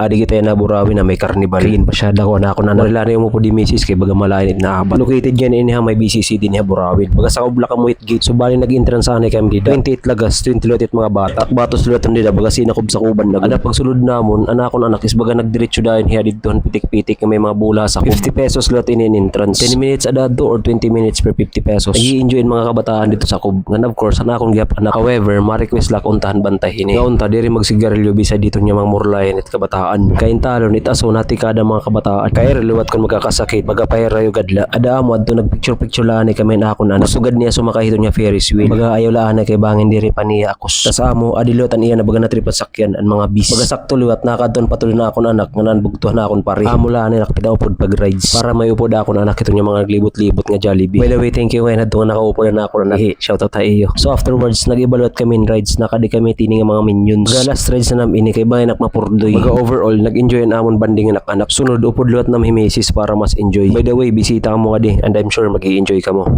adi kita na burawi na may carnival. Clean pa siya, dako na ako na narila na yung mo po di misis kay baga malain na abat. Located yan ini may BCC din ha burawin. Baga sa kubla ka mo gate. So bali nag-entrance sana kami dito. 28 lagas, 20 lotit mga bata. At batos lotan dito baga sinakob sa kuban na. Ada pagsulod namon, anak ko anak is baga nagdiretso dahin hiya dito pitik-pitik may mga bula sa 50 pesos lot in entrance. 10 minutes adado or 20 minutes per 50 pesos. Nag-i-enjoy mga kabataan dito sa kub. Nga of course, ana akong gyap anak. However, ma-request la untahan bantahin ni. Nga unta diri magsigarilyo bisa dito niya mga murlayan at kabataan. Kain talon it aso nati kada mga kabataan. Kaya reliwat kon magkakasakit, magapayra yo gadla. Ada amo adto nagpicture picture laan ni kami na ako na. Sugad niya sumakahito niya Ferris wheel. Baga ayaw laan na kay bangin diri pa niya akos. Tas amo adilotan iya na baga na tripat sakyan ang mga bis. Baga sakto liwat nakadton patuloy na akon anak nga nanbugtuhan na akon pare. Amo laan ni nakpida upod pag rides para may upod akon anak ito mga naglibot-libot nga Jollibee. By the way, thank you ngayon adto nga nakaupo na ako na nahi. Shout out iyo. So afterwards nag-evaluate kami in rides nakadi kami tini nga mga minions. Baga last rides na namin ini kay bayan nak mapurdoy. Baga overall nag-enjoy na amon banding anak-anak. Sunod upod luwat na mimesis para mas enjoy. By the way, bisita ka mo nga di and I'm sure mag enjoy ka mo.